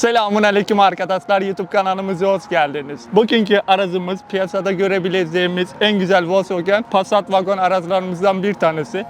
Selamun aleyküm arkadaşlar YouTube kanalımıza hoş geldiniz. Bugünkü aracımız piyasada görebileceğimiz en güzel Volkswagen Passat Wagon araçlarımızdan bir tanesi.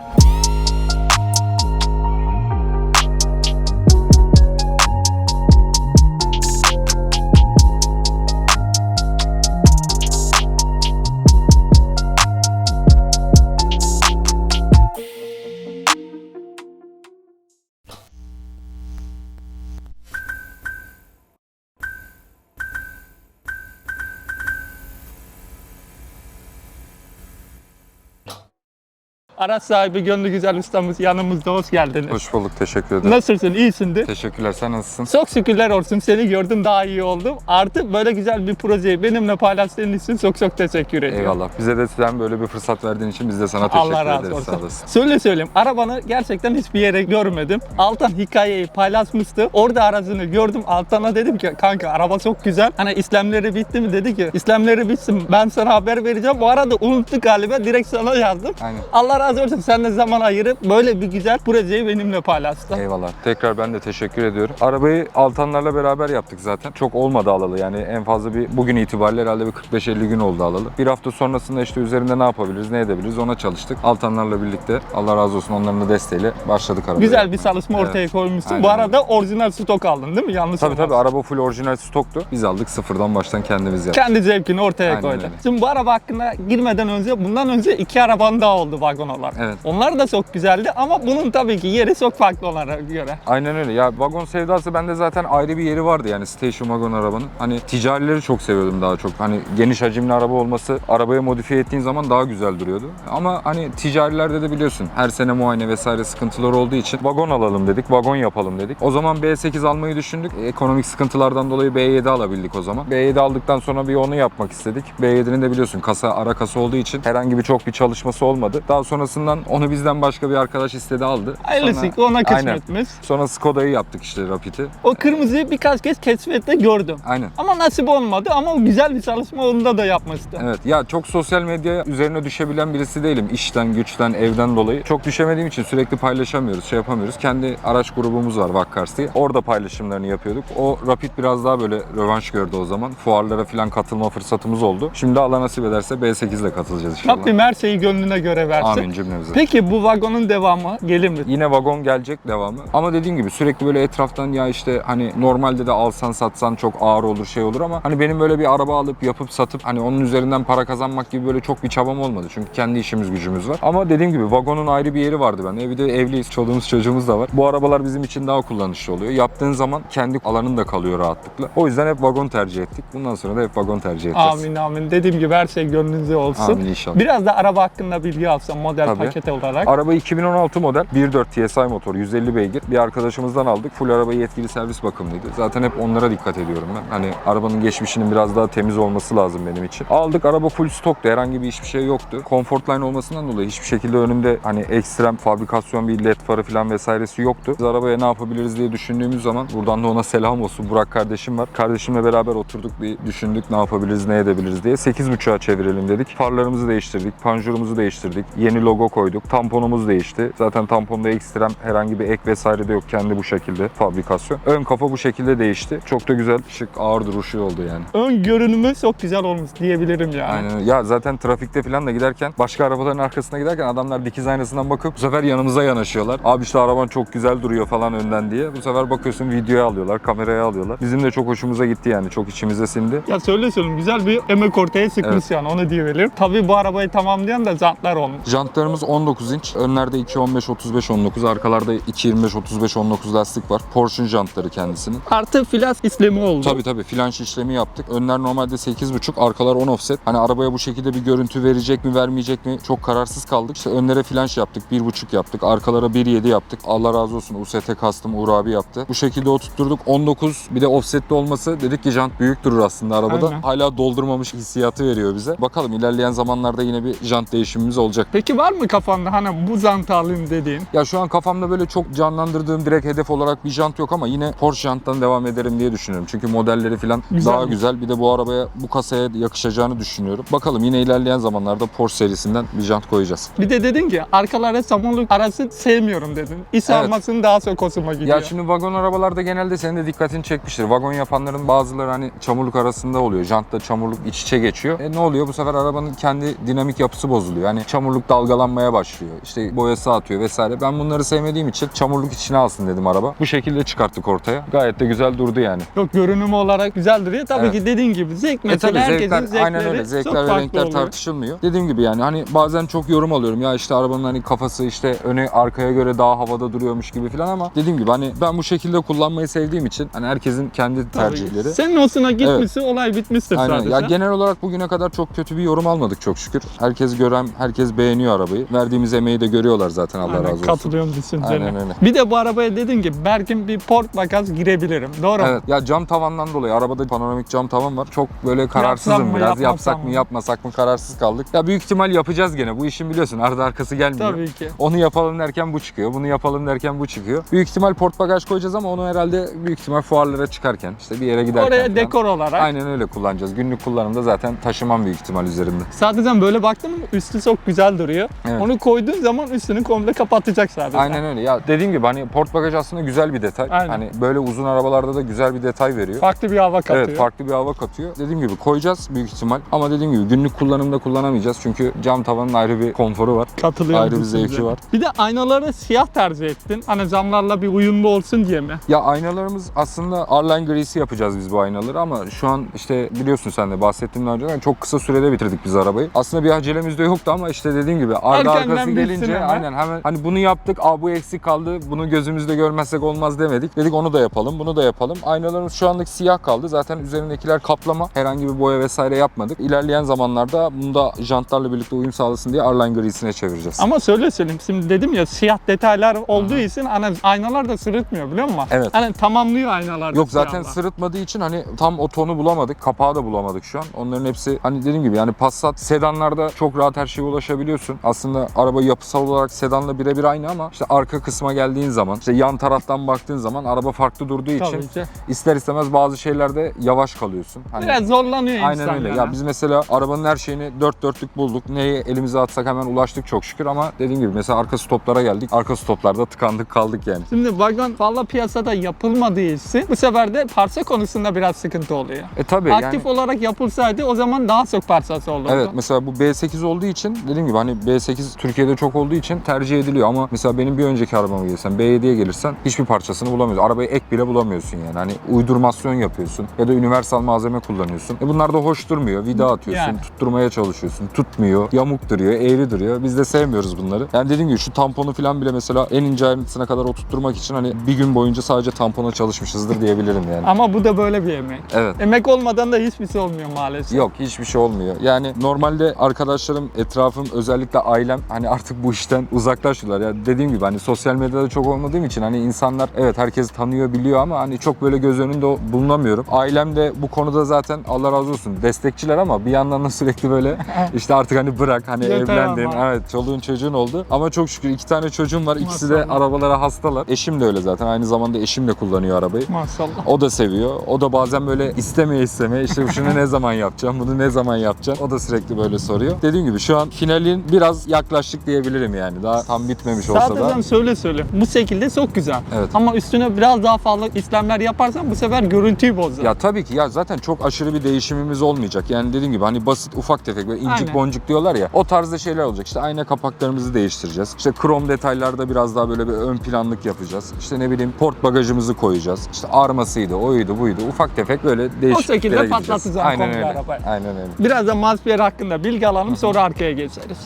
Araç sahibi gönlü güzel ustamız yanımızda hoş geldiniz. Hoş bulduk, teşekkür ederim. Nasılsın? İyisindir? Teşekkürler, sen nasılsın? Çok şükürler olsun seni gördüm daha iyi oldum. Artık böyle güzel bir projeyi benimle paylaştığın için çok çok teşekkür ediyorum. Eyvallah. Bize de sen böyle bir fırsat verdiğin için biz de sana teşekkür Allah razı ederiz. Sağ olsun. olasın. Söyle söyleyeyim. Arabanı gerçekten hiçbir yere görmedim. Altan hikayeyi paylaşmıştı. Orada aracını gördüm. Altan'a dedim ki kanka araba çok güzel. Hani işlemleri bitti mi dedi ki işlemleri bitsin ben sana haber vereceğim. Bu arada unuttuk galiba direkt sana yazdım. Aynen. Allah razı olsun sen de zaman ayırıp böyle bir güzel projeyi benimle paylaştın. Eyvallah. Tekrar ben de teşekkür ediyorum. Arabayı Altanlarla beraber yaptık zaten. Çok olmadı alalı yani en fazla bir bugün itibariyle herhalde bir 45-50 gün oldu alalı. Bir hafta sonrasında işte üzerinde ne yapabiliriz, ne edebiliriz ona çalıştık. Altanlarla birlikte Allah razı olsun onların da desteğiyle başladık arabaya. Güzel bir çalışma ortaya Evet. koymuşsun. Aynen Bu arada orijinal stok aldın değil mi? Yanlış Tabii tabii olmaz. araba full orijinal stoktu. Biz aldık sıfırdan baştan kendimiz yaptık. Kendi zevkini ortaya Aynen öyle. Şimdi bu araba hakkında girmeden önce, bundan önce iki araban daha oldu vagon olarak. Evet. Onlar da çok güzeldi ama bunun tabii ki yeri çok farklı onlara göre. Aynen öyle. Ya vagon sevdası bende zaten ayrı bir yeri vardı yani station wagon arabanın. Hani ticarileri çok seviyordum daha çok. Hani geniş hacimli araba olması arabaya modifiye ettiğin zaman daha güzel duruyordu. Ama hani ticarilerde de biliyorsun her sene muayene vesaire sıkıntılar olduğu için vagon alalım dedik, vagon yapalım dedik. O zaman B8 almayı düşündük. Ekonomik sıkıntılardan dolayı B7 alabildik o zaman. B7 aldıktan sonra bir onu yapmak istedik. B7'nin de biliyorsun kasa ara kasa olduğu için herhangi bir çok bir çalışması olmadı. Daha sonrasından onu bizden başka bir arkadaş istedi aldı. Hayırlısı Sonra- ona Aynen. kısmetmiş. Sonra Skoda'yı yaptık işte Rapid'i. O kırmızıyı birkaç kez keşfette gördüm. Aynen. Ama nasip olmadı ama o güzel bir çalışma onda da yapmıştı. Evet ya çok sosyal medya üzerine düşebilen birisi değilim. İşten, güçten, evden dolayı. Çok düşemediğim için sürekli paylaşamıyoruz, şey yapamıyoruz. Kendi araç grubumuz var Vakkars diye. Orada paylaşımlarını yapıyorduk. O Rapid biraz daha böyle rövanş gördü o zaman. Fuarlara falan katılma fırsatımız oldu. Şimdi Allah nasip ederse B8 ile katılacağız inşallah. Rabbim her şeyi gönlüne göre versin. Amin cümlemize. Peki bu vagonun devamı gelir mi? Yine vagon gelecek devamı. Ama dediğim gibi sürekli böyle etraftan ya işte hani normalde de alsan satsan çok ağır olur şey olur ama hani benim böyle bir araba alıp yapıp satıp hani onun üzerinden para kazanmak gibi böyle çok bir çabam olmadı. Çünkü kendi işimiz gücümüz var. Ama dediğim gibi vagonun ayrı bir yeri vardı bende. Bir de evliyiz, çoluğumuz çocuğumuz da var. Bu arabalar bizim için daha kullanışlı oluyor. Yaptığın zaman kendi alanın da kalıyor rahatlıkla. O yüzden hep vagon tercih ettik. Bundan sonra da hep vagon tercih edeceğiz. Amin amin. Dediğim gibi her şey gönlünüzce olsun. Amin inşallah. Biraz da araba hakkında bilgi alsam model Tabii. paketi olarak. Araba 2016 model 1.4 TSI motor 150 beygir. Bir arkadaşımızdan aldık. Full araba yetkili servis bakımlıydı. Zaten hep onlara dikkat ediyorum ben. Hani arabanın geçmişinin biraz daha temiz olması lazım benim için. Aldık araba full stoktu. Herhangi bir hiçbir şey yoktu. Comfortline olmasından dolayı hiçbir şekilde önümde hani ekstrem fabrikasyon bir led farı falan vesairesi yoktu. Biz arabaya ne yapabiliriz diye düşündüğümüz zaman buradan da ona selam olsun. Burak kardeşim var. Kardeşimle beraber oturduk bir düşündük ne yapabiliriz ne edebiliriz diye. 8.5'a çevirelim dedik. Farlarımızı değiştirdik. Panjurumuzu değiştirdik. Yeni logo koyduk. Tamponumuz değişti. Zaten tamponda ekstrem herhangi bir ek vesaire de yok. Kendi bu şekilde fabrikasyon. Ön kafa bu şekilde değişti. Çok da güzel, şık, ağır duruşu oldu yani. Ön görünümü çok güzel olmuş diyebilirim yani. Aynen. Ya zaten trafikte falan da giderken başka arabaların arkasına giderken adamlar dikiz aynasından bakıp bu sefer yanımıza yanaşıyorlar. Abi işte araban çok güzel duruyor falan önden diye. Bu sefer bakıyorsun videoya alıyorlar, kameraya alıyorlar. Bizim de çok hoşumuza gitti yani. Çok içimize sindi. Ya söyle söyleyeyim güzel bir emek ortaya çıkmış Evet. yani onu diyebilirim. Tabii bu arabayı tamamlayan da jantlar olmuş. Jantlarımız 19 inç. Önlerde 2.15 35 19, arkalarda 2.25 35 19 lastik var. Porsche jantları kendisinin. Artı flash işlemi oldu. Tabii tabii flanş işlemi yaptık. Önler normalde 8.5, arkalar 10 offset. Hani arabaya bu şekilde bir görüntü verecek mi, vermeyecek mi çok kararsız kaldık. İşte önlere flanş yaptık, 1.5 yaptık. Arkalara 1.7 yaptık. Allah razı olsun UST Custom Uğur abi yaptı. Bu şekilde oturtturduk. 19 bir de offsetli olması dedik ki jant büyük durur aslında arabada. Aynen. Hala doldurmamış hissiyatı veriyor bize. Bakalım ilerleyen zamanlarda yine bir jant değişimimiz olacak. Peki var var mı kafanda hani bu jant alayım dediğin? Ya şu an kafamda böyle çok canlandırdığım direkt hedef olarak bir jant yok ama yine Porsche janttan devam ederim diye düşünüyorum. Çünkü modelleri falan Güzel. daha güzel. Bir de bu arabaya bu kasaya yakışacağını düşünüyorum. Bakalım yine ilerleyen zamanlarda Porsche serisinden bir jant koyacağız. Bir de dedin ki arkalara samurluk arası sevmiyorum dedin. İs Evet. almasını daha çok hoşuma gidiyor. Ya şimdi vagon arabalarda genelde senin de dikkatini çekmiştir. Vagon yapanların bazıları hani çamurluk arasında oluyor. Jantta çamurluk iç içe geçiyor. E ne oluyor? Bu sefer arabanın kendi dinamik yapısı bozuluyor. Hani çamurluk dalgalanmaya başlıyor. İşte boyası atıyor vesaire. Ben bunları sevmediğim için çamurluk içine alsın dedim araba. Bu şekilde çıkarttık ortaya. Gayet de güzel durdu yani. Yok görünüm olarak güzel duruyor. Tabii Evet. ki dediğin gibi zevk E mesela tabii herkesin zevkler, zevkleri aynen öyle. çok Zevkler ve farklı renkler oluyor. tartışılmıyor. Dediğim gibi yani hani bazen çok yorum alıyorum. Ya işte arabanın hani kafası işte öne arkaya göre daha havada duruyormuş gibi falan ama dediğim gibi hani ben bu şekilde kullanmayı sevdiğim için hani herkesin kendi Tabii. tercihleri. Senin olsuna gitmişse olay bitmiştir Aynen. sadece. Ya genel olarak bugüne kadar çok kötü bir yorum almadık çok şükür. Herkes gören, herkes beğeniyor arabayı. Verdiğimiz emeği de görüyorlar zaten Allah Aynen, razı olsun. Katılıyorum düşüncene. Aynen öyle. Bir de bu arabaya dedin ki Berk'in bir port bagaj girebilirim. Doğru? Evet ya cam tavandan dolayı arabada panoramik cam tavan var. Çok böyle kararsızım Yapsam mı, biraz. yapmasam Yapsak mı mı? yapmasak mı kararsız kaldık. Ya büyük ihtimal yapacağız gene. Bu işin biliyorsun ardı arkası gelmiyor. Tabii ki. Onu yapalım derken bu çıkıyor. Bunu yapalım derken bu çıkıyor. Büyük ihtimal port bagaj koyacağız ama onu herhalde büyük ihtimal fuarlara çıkarken işte bir yere giderken Oraya falan. dekor olarak. Aynen öyle kullanacağız. Günlük kullanımda zaten taşımam büyük ihtimal üzerimde. Sadece böyle baktım mı üstü çok güzel duruyor. Evet. Onu koyduğun zaman üstünü komple kapatacak sadece. Aynen öyle. Ya dediğim gibi hani port bagaj aslında güzel bir detay. Aynen. Hani böyle uzun arabalarda da güzel bir detay veriyor. Farklı bir hava katıyor. Evet farklı bir hava katıyor. Dediğim gibi koyacağız büyük ihtimal. Ama dediğim gibi günlük kullanımda kullanamayacağız. Çünkü cam tavanın ayrı bir konforu var. Katılıyorum. Ayrı bir zevki var. Bir de aynaları siyah tercih ettin. Hani camlarla bir uyumlu olsun diye mi? Ya aynalarımız aslında Arline Grease'i yapacağız biz bu aynaları ama şu an işte biliyorsun sen de bahsettiğim daha önce çok kısa sürede bitirdik biz arabayı. Aslında bir acelemiz de yoktu ama işte dediğim gibi ardı Erkenden arkası gelince hemen. aynen hemen hani bunu yaptık aa bu eksik kaldı bunu gözümüzde görmezsek olmaz demedik. Dedik onu da yapalım bunu da yapalım. Aynalarımız şu anlık siyah kaldı zaten üzerindekiler kaplama herhangi bir boya vesaire yapmadık. İlerleyen zamanlarda bunu da jantlarla birlikte uyum sağlasın diye Arline Grease'ine çevireceğiz. Ama söyle söyleyeyim şimdi dedim ya siyah detaylar olduğu için hani aynalar da sırıtmıyor biliyor musun? Evet. Hani tamamlıyor aynalar. Yok zaten siyahla. sırıtmadığı için hani tam o tonu bulamadık. Kapağı da bulamadık şu an. Onların hepsi hani dediğim gibi yani Passat sedanlarda çok rahat her şeye ulaşabiliyorsun. Aslında araba yapısal olarak sedanla birebir aynı ama işte arka kısma geldiğin zaman işte yan taraftan baktığın zaman araba farklı durduğu için Tabii ki. ister istemez bazı şeylerde yavaş kalıyorsun. Hani Biraz zorlanıyor insan. Aynen öyle. yani. Ya biz mesela arabanın her şeyini dört dörtlük bulduk. Neyi elimize atsak hemen ulaştık çok şükür ama dediğim gibi mesela arka stoplara geldik. Arka stoplarda tıkandık kaldık yani. Şimdi vagon fazla piyasada yapılmadığı için bu sefer de parça konusunda biraz sıkıntı oluyor. E tabii Aktif yani. olarak yapılsaydı o zaman daha çok parçası olurdu. Evet mesela bu B8 olduğu için dediğim gibi hani B8 Türkiye'de çok olduğu için tercih ediliyor ama mesela benim bir önceki arabama gelirsen B7'ye gelirsen hiçbir parçasını bulamıyorsun. Arabaya ek bile bulamıyorsun yani. Hani uydurmasyon yapıyorsun ya da universal malzeme kullanıyorsun. E bunlar da hoş durmuyor. Vida atıyorsun, Yani. tutturmaya çalışıyorsun. Tutmuyor, yamuk duruyor, eğri duruyor. Biz de sevmiyoruz bunları. Yani dediğim gibi şu tamponu falan bile mesela en ince ayrıntısına kadar oturtturmak için hani bir gün boyunca sadece tampona çalışmışızdır diyebilirim yani. Ama bu da böyle bir emek. Evet. Emek olmadan da hiçbir şey olmuyor maalesef. Yok hiçbir şey olmuyor. Yani normalde arkadaşlarım, etrafım, özellikle ailem hani artık bu işten uzaklaşıyorlar. Ya dediğim gibi hani sosyal medyada çok olmadığım için hani insanlar evet herkes tanıyor, biliyor ama hani çok böyle göz önünde bulunamıyorum. Ailem de bu konuda zaten Allah razı olsun destekçiler ama bir yandan da sürekli böyle işte artık hani bırak hani Yeter evlendin. ama. Evet çoluğun çocuğun oldu. Ama çok şükür iki tane çocuğum var. İkisi de Maşallah. arabalara hastalar. Eşim de öyle zaten. Aynı zamanda eşim de kullanıyor arabayı. Maşallah. O da seviyor. O da bazen böyle istemeye istemeye işte şunu ne zaman yapacağım, bunu ne zaman yapacağım. O da sürekli böyle soruyor. Dediğim gibi şu an finalin biraz yaklaştık diyebilirim yani. Daha tam bitmemiş olsa da. Zaten söyle söyle. Bu şekilde çok güzel. Evet. Ama üstüne biraz daha fazla işlemler yaparsan bu sefer görüntüyü bozuyor. Ya tabii ki ya zaten çok aşırı bir değişimimiz olmayacak. Yani dediğim gibi hani basit ufak tefek böyle incik Aynen. boncuk diyorlar ya. O tarzda şeyler olacak. İşte ayna kapaklarımızı değiştireceğiz. İşte krom detaylarda biraz daha böyle bir ön planlık yapacağız. İşte ne bileyim port bagajımızı koyacağız. İşte armasıydı, oydu, buydu. Ufak tefek böyle değişikliklere şekilde gideceğiz. patlatacağım Aynen öyle. arabayı. Aynen öyle. Biraz da Mazpier hakkında bilgi alalım sonra arkaya geçeriz.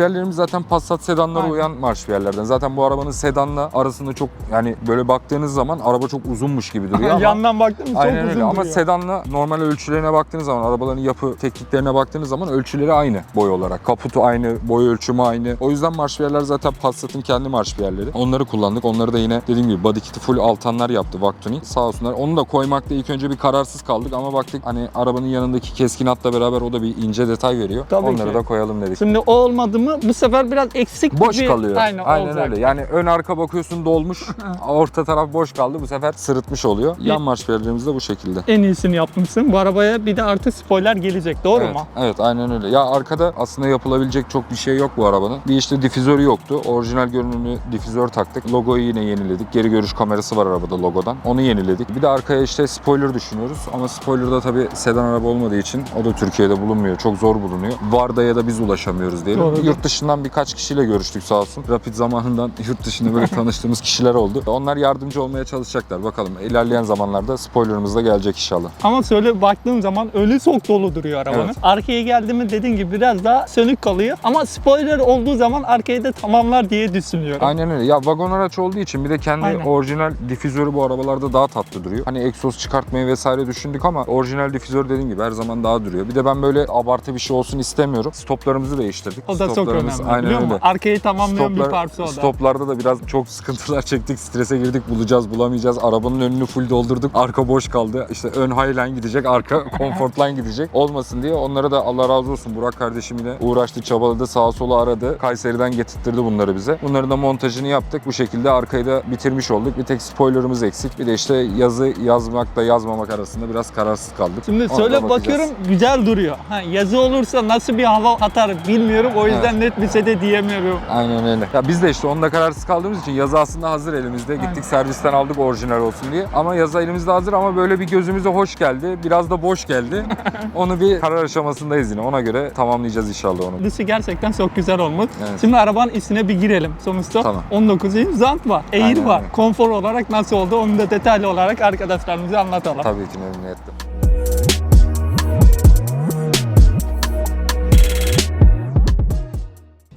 Marşpiyerlerimiz zaten Passat sedanlara Aynen. uyan marşpiyerlerden. Zaten bu arabanın sedanla arasında çok yani böyle baktığınız zaman araba çok uzunmuş gibi duruyor ama Yandan baktım çok Aynen uzun öyle ama sedanla normal ölçülerine baktığınız zaman arabaların yapı tekniklerine baktığınız zaman ölçüleri aynı boy olarak. Kaputu aynı, boy ölçümü aynı. O yüzden marşpiyerler zaten Passat'ın kendi marşpiyerleri. Onları kullandık. Onları da yine dediğim gibi body kit'i full altanlar yaptı Vaktuni. Sağ olsunlar. Onu da koymakta ilk önce bir kararsız kaldık ama baktık hani arabanın yanındaki keskin hatla beraber o da bir ince detay veriyor. Tabii Onları ki. da koyalım dedik. Şimdi o olmadı mı mı bu sefer biraz eksik Boş bir kalıyor. Aynen, olacak. öyle. Yani ön arka bakıyorsun dolmuş. orta taraf boş kaldı. Bu sefer sırıtmış oluyor. Yan marş belirlerimiz de bu şekilde. En iyisini yapmışsın. Bu arabaya bir de artı spoiler gelecek. Doğru evet, mu? Evet aynen öyle. Ya arkada aslında yapılabilecek çok bir şey yok bu arabanın. Bir işte difüzörü yoktu. Orijinal görünümlü difüzör taktık. Logoyu yine yeniledik. Geri görüş kamerası var arabada logodan. Onu yeniledik. Bir de arkaya işte spoiler düşünüyoruz. Ama spoiler'da tabii sedan araba olmadığı için o da Türkiye'de bulunmuyor. Çok zor bulunuyor. Varda ya da biz ulaşamıyoruz diyelim. Doğrudur. Yurt dışından birkaç kişiyle görüştük sağ olsun. Rapid zamanından yurt dışında böyle tanıştığımız kişiler oldu. Onlar yardımcı olmaya çalışacaklar. Bakalım ilerleyen zamanlarda spoilerımız da gelecek inşallah. Ama şöyle baktığın zaman önü çok dolu duruyor arabanın. Evet. Arkaya geldi mi dediğin gibi biraz daha sönük kalıyor. Ama spoiler olduğu zaman arkayı da tamamlar diye düşünüyorum. Aynen öyle. Ya vagon araç olduğu için bir de kendi Aynen. orijinal difüzörü bu arabalarda daha tatlı duruyor. Hani egzoz çıkartmayı vesaire düşündük ama orijinal difüzör dediğim gibi her zaman daha duruyor. Bir de ben böyle abartı bir şey olsun istemiyorum. Stoplarımızı değiştirdik. O da çok Stoplarımız- önemli. Aynen öyle. Arkayı tamamlayan bir parça o da. Stoplarda da biraz çok sıkıntılar çektik. Strese girdik. Bulacağız, bulamayacağız. Arabanın önünü full doldurduk. Arka boş kaldı. İşte ön highline gidecek, arka comfortline gidecek. Olmasın diye onlara da Allah razı olsun. Burak kardeşim yine uğraştı, çabaladı, sağa sola aradı. Kayseri'den getirttirdi bunları bize. Bunların da montajını yaptık. Bu şekilde arkayı da bitirmiş olduk. Bir tek spoilerımız eksik. Bir de işte yazı yazmakla yazmamak arasında biraz kararsız kaldık. Şimdi Ona söyle bakıyorum güzel duruyor. Ha, yazı olursa nasıl bir hava atar bilmiyorum. O yüzden net bir şey de diyemiyorum. Aynen öyle. Ya biz de işte onda kararsız kaldığımız için yazı aslında hazır elimizde. Gittik Aynen. servisten aldık orijinal olsun diye. Ama yazı elimizde hazır ama böyle bir gözümüze hoş geldi. Biraz da boş geldi. onu bir karar aşamasındayız yine. Ona göre tamamlayacağız inşallah onu. Dışı gerçekten çok güzel olmuş. Evet. Şimdi arabanın içine bir girelim. Sonuçta Tamam. 19 inç jant var, Air Aynen var. öyle. Konfor olarak nasıl oldu onu da detaylı olarak arkadaşlarımıza anlatalım. Tabii ki memnuniyetle.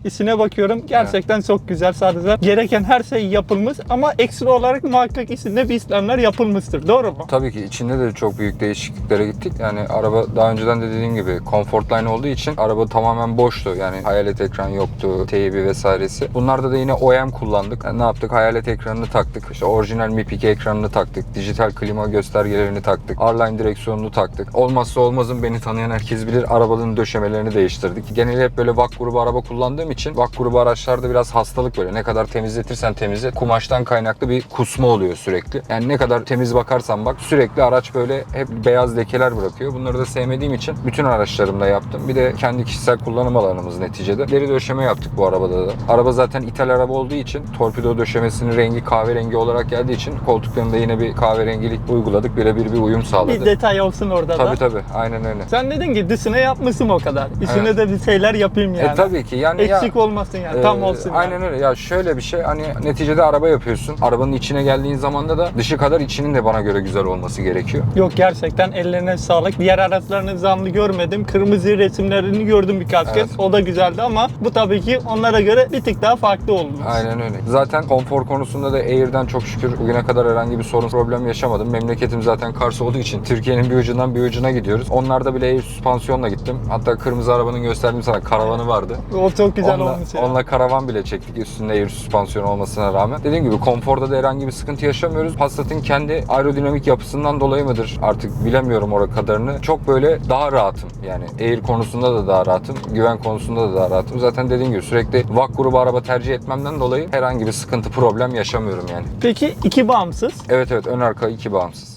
İçine bakıyorum gerçekten çok güzel sadece. Gereken her şey yapılmış ama ekstra olarak muhakkak içinde bir işlemler yapılmıştır. Doğru mu? Tabii ki içinde de çok büyük değişikliklere gittik. Yani araba daha önceden de dediğim gibi Comfortline olduğu için araba tamamen boştu. Yani hayalet ekran yoktu, teybi vesairesi. Bunlarda da yine OEM kullandık. Yani ne yaptık? Hayalet ekranını taktık. İşte orijinal MIP2 ekranını taktık. Dijital klima göstergelerini taktık. R-Line direksiyonunu taktık. Olmazsa olmazın beni tanıyan herkes bilir arabanın döşemelerini değiştirdik. Genelde hep böyle VAK grubu araba kullandığım için VAK grubu araçlarda biraz hastalık böyle. Ne kadar temizletirsen temizlet kumaştan kaynaklı bir kusma oluyor sürekli. Yani ne kadar temiz bakarsan bak sürekli araç böyle hep beyaz lekeler bırakıyor. Bunları da sevmediğim için bütün araçlarımda yaptım. Bir de kendi kişisel kullanım alanımız neticede. Deri döşeme yaptık bu arabada da. Araba zaten ithal araba olduğu için torpido döşemesinin rengi kahverengi olarak geldiği için koltuklarında yine bir kahverengilik uyguladık. Birebir bir uyum Bir sağladı. detay olsun orada da. Tabii tabii aynen öyle. Sen dedin ki dışına yapmışım o kadar. İçine Evet. de bir şeyler yapayım yani. E tabii ki yani ya- Eksik olmasın yani. Tam Ee, olsun. yani. Aynen öyle. Ya şöyle bir şey hani neticede araba yapıyorsun. Arabanın içine geldiğin zamanda da dışı kadar içinin de bana göre güzel olması gerekiyor. Yok gerçekten ellerine sağlık. Diğer araçlarını zamlı görmedim. Kırmızı resimlerini gördüm birkaç Evet. kez. O da güzeldi ama bu tabii ki onlara göre bir tık daha farklı olmuş. Aynen öyle. Zaten konfor konusunda da Air'den çok şükür bugüne kadar herhangi bir sorun problem yaşamadım. Memleketim zaten Kars olduğu için Türkiye'nin bir ucundan bir ucuna gidiyoruz. Onlarda bile Air süspansiyonla gittim. Hatta kırmızı arabanın gösterdiğim sana karavanı vardı. O çok güzel onunla, olmuş ya. onunla karavan bile çektik üstünde air süspansiyon olmasına rağmen. Dediğim gibi konforda da herhangi bir sıkıntı yaşamıyoruz. Passat'ın kendi aerodinamik yapısından dolayı mıdır artık bilemiyorum o kadarını. Çok böyle daha rahatım. Yani air konusunda da daha rahatım. Güven konusunda da daha rahatım. Zaten dediğim gibi sürekli VAK grubu araba tercih etmemden dolayı herhangi bir sıkıntı problem yaşamıyorum yani. Peki iki bağımsız. Evet evet ön arka iki bağımsız.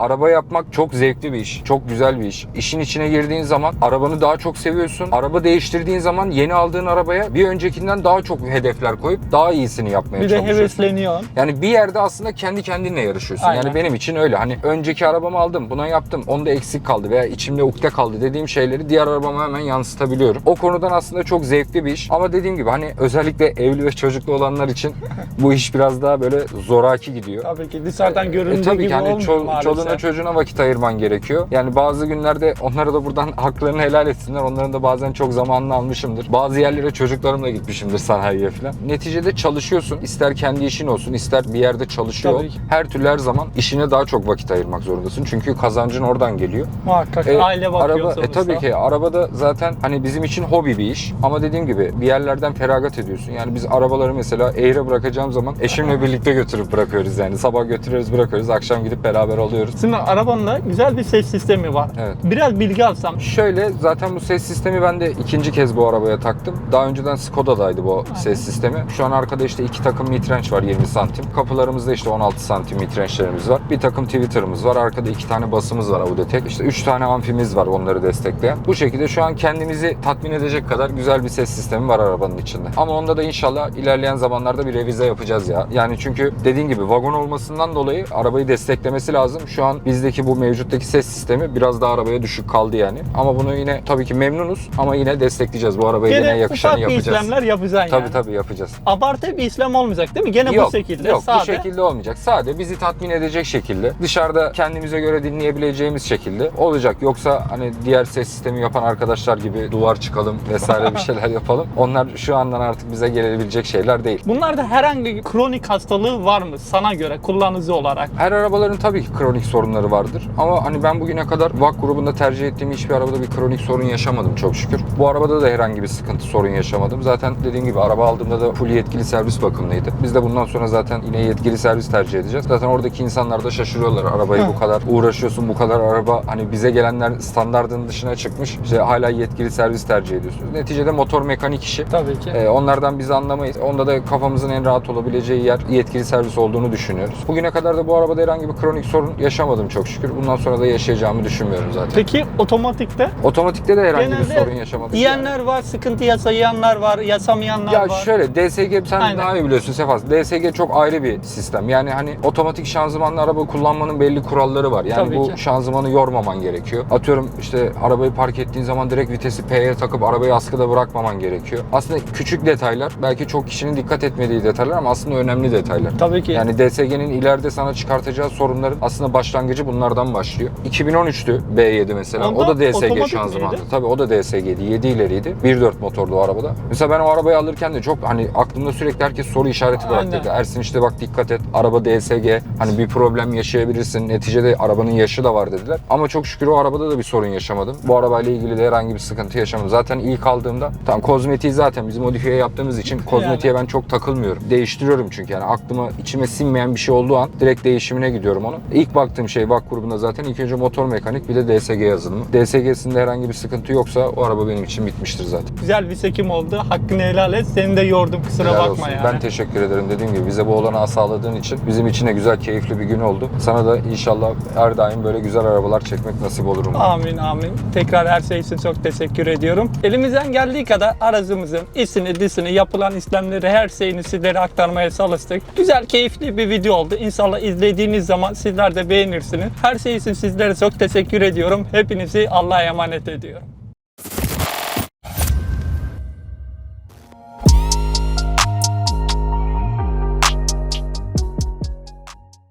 Araba yapmak çok zevkli bir iş. Çok güzel bir iş. İşin içine girdiğin zaman arabanı daha çok seviyorsun. Araba değiştirdiğin zaman yeni aldığın arabaya bir öncekinden daha çok hedefler koyup daha iyisini yapmaya Bir de çalışıyorsun. hevesleniyorsun. Yani bir yerde aslında kendi kendinle yarışıyorsun. Aynen. Yani benim için öyle. Hani önceki arabamı aldım, buna yaptım. Onda eksik kaldı veya içimde ukde kaldı dediğim şeyleri diğer arabama hemen yansıtabiliyorum. O konudan aslında çok zevkli bir iş. Ama dediğim gibi hani özellikle evli ve çocuklu olanlar için bu iş biraz daha böyle zoraki gidiyor. Tabii ki dışarıdan göründüğü E, tabii gibi ki hani olmuyor çol- maalesef. çoluğuna çocuğuna vakit ayırman gerekiyor. Yani bazı günlerde onlara da buradan haklarını helal etsinler. Onların da bazen çok zamanını almışımdır. Bazı yerlere çocuklarımla gitmişimdir sanayiye falan. Neticede çalışıyorsun. İster kendi işin olsun, ister bir yerde çalışıyor. ol. Her türlü her zaman işine daha çok vakit ayırmak zorundasın. Çünkü kazancın oradan geliyor. Muhakkak E, aile bakıyor araba, e, sonuçta. tabii ki arabada zaten hani bizim için hobi bir iş. Ama dediğim gibi bir yerlerden feragat ediyorsun. Yani biz arabaları mesela eğre bırakacağım zaman eşimle birlikte götürüp bırakıyoruz yani. Sabah götürüyoruz bırakıyoruz. Akşam gidip beraber alıyoruz. Şimdi arabanda güzel bir ses sistemi var. Evet. Biraz bilgi alsam. Şöyle zaten bu ses sistemi ben de ikinci kez bu arabaya taktım. Daha önceden Skoda'daydı bu ses sistemi. Şu an arkada işte iki takım mitrenç var 20 santim. Kapılarımızda işte 16 santim mitrençlerimiz var. Bir takım Twitter'ımız var. Arkada iki tane basımız var Auditek. İşte üç tane amfimiz var onları destekleyen. Bu şekilde şu an kendimizi tatmin edecek kadar güzel bir ses sistemi var arabanın içinde. Ama onda da inşallah ilerleyen zamanlarda bir revize yapacağız ya. Yani çünkü dediğin gibi vagon olmasından dolayı arabayı desteklemesi lazım. Şu an bizdeki bu mevcuttaki ses sistemi biraz daha arabaya düşük kaldı yani. Ama bunu yine tabii ki memnunuz ama yine destekleyeceğiz. Bu arabaya yine Gene yakışanı yapacağız. işlemler yapacaksın Tabii yani. tabii yapacağız. Abartı bir işlem olmayacak değil mi? Gene yok, bu şekilde. Yok sade. bu şekilde olmayacak. Sade bizi tatmin edecek şekilde dışarıda kendimize göre dinleyebileceğimiz şekilde olacak. Yoksa hani diğer ses sistemi yapan arkadaşlar gibi duvar çıkalım vesaire bir şeyler yapalım. Onlar şu andan artık bize gelebilecek şeyler değil. Bunlarda herhangi bir kronik hastalığı var mı sana göre kullanıcı olarak? Her arabaların tabii ki kronik sorunları vardır. Ama hani ben bugüne kadar VAK grubunda tercih ettiğim hiçbir arabada bir kronik sorun yaşamadım çok şükür. Bu arabada da herhangi bir sıkıntı sorun yaşamadım. Zaten dediğim gibi araba aldığımda da full yetkili servis bakımlıydı. Biz de bundan sonra zaten yine yetkili servis tercih edeceğiz. Zaten oradaki insanlar da şaşırıyorlar. Arabayı bu kadar uğraşıyorsun, bu kadar araba hani bize gelenler standardın dışına çıkmış. İşte hala yetkili servis tercih ediyorsunuz. Neticede motor mekanik işi. Tabii ki. Ee, onlardan biz anlamayız. Onda da kafamızın en rahat olabileceği yer yetkili servis olduğunu düşünüyoruz. Bugüne kadar da bu arabada herhangi bir kronik sorun yaşamadım çok şükür. Bundan sonra da yaşayacağımı düşünmüyorum zaten. Peki otomatikte Otomatikte de herhangi bir Genelde sorun yaşamadık. diyenler var, sıkıntı yaşayanlar var, yaşamayanlar Ya var. şöyle DSG sen Aynen. daha iyi biliyorsun Sefas. DSG çok ayrı bir sistem. Yani hani otomatik şanzımanlı araba kullanmanın belli kuralları var. Yani Tabii bu ki. şanzımanı yormaman gerekiyor. Atıyorum işte arabayı park ettiğin zaman direkt vitesi P'ye takıp arabayı askıda bırakmaman gerekiyor. Aslında küçük detaylar, belki çok kişinin dikkat etmediği detaylar ama aslında önemli detaylar. Tabii ki. Yani DSG'nin ileride sana çıkartacağı sorunların aslında başlangıcı bunlardan başlıyor. 2013'tü B7 mesela. Onda o da DSG şanzımandı. Tabii o da DSG'ydi. 7 ileriydi. 1.4 motorlu o arabada. Mesela ben o arabayı alırken de çok hani aklımda sürekli herkes soru işareti bıraktı. Ersin işte bak dikkat et. Araba DSG. Hani bir problem yaşayabilirsin. Neticede arabanın yaşı da var dediler. Ama çok şükür o arabada da bir sorun yaşamadım. Bu arabayla ilgili de herhangi bir sıkıntı yaşamadım. Zaten ilk aldığımda tam kozmetiği zaten biz modifiye yaptığımız için kozmetiğe ben çok takılmıyorum. Değiştiriyorum çünkü yani aklıma içime sinmeyen bir şey olduğu an direkt değişimine gidiyorum onu. İlk baktığım şey VAK grubunda zaten ilk önce motor mekanik bir de DSG yazılımı. DSG'sinde herhangi bir sıkıntı yoksa o araba benim için bitmiştir zaten. Güzel bir sekim oldu. Hakkını helal et. Seni de yordum kusura Helal bakma olsun. yani. Ben teşekkür ederim dediğim gibi bize bu olanağı sağladığın için bizim için de güzel keyifli bir gün oldu. Sana da inşallah her daim böyle güzel arabalar çekmek nasip olur umarım. Amin amin. Tekrar her şey için çok teşekkür ediyorum. Elimizden geldiği kadar aracımızın isini, disini, yapılan işlemleri, her şeyini sizlere aktarmaya çalıştık. Güzel, keyifli bir video oldu. İnşallah izlediğiniz zaman sizler de beğenirsiniz. Her şey için sizlere çok teşekkür ediyorum. Hepinizi Allah'a emanet ediyorum.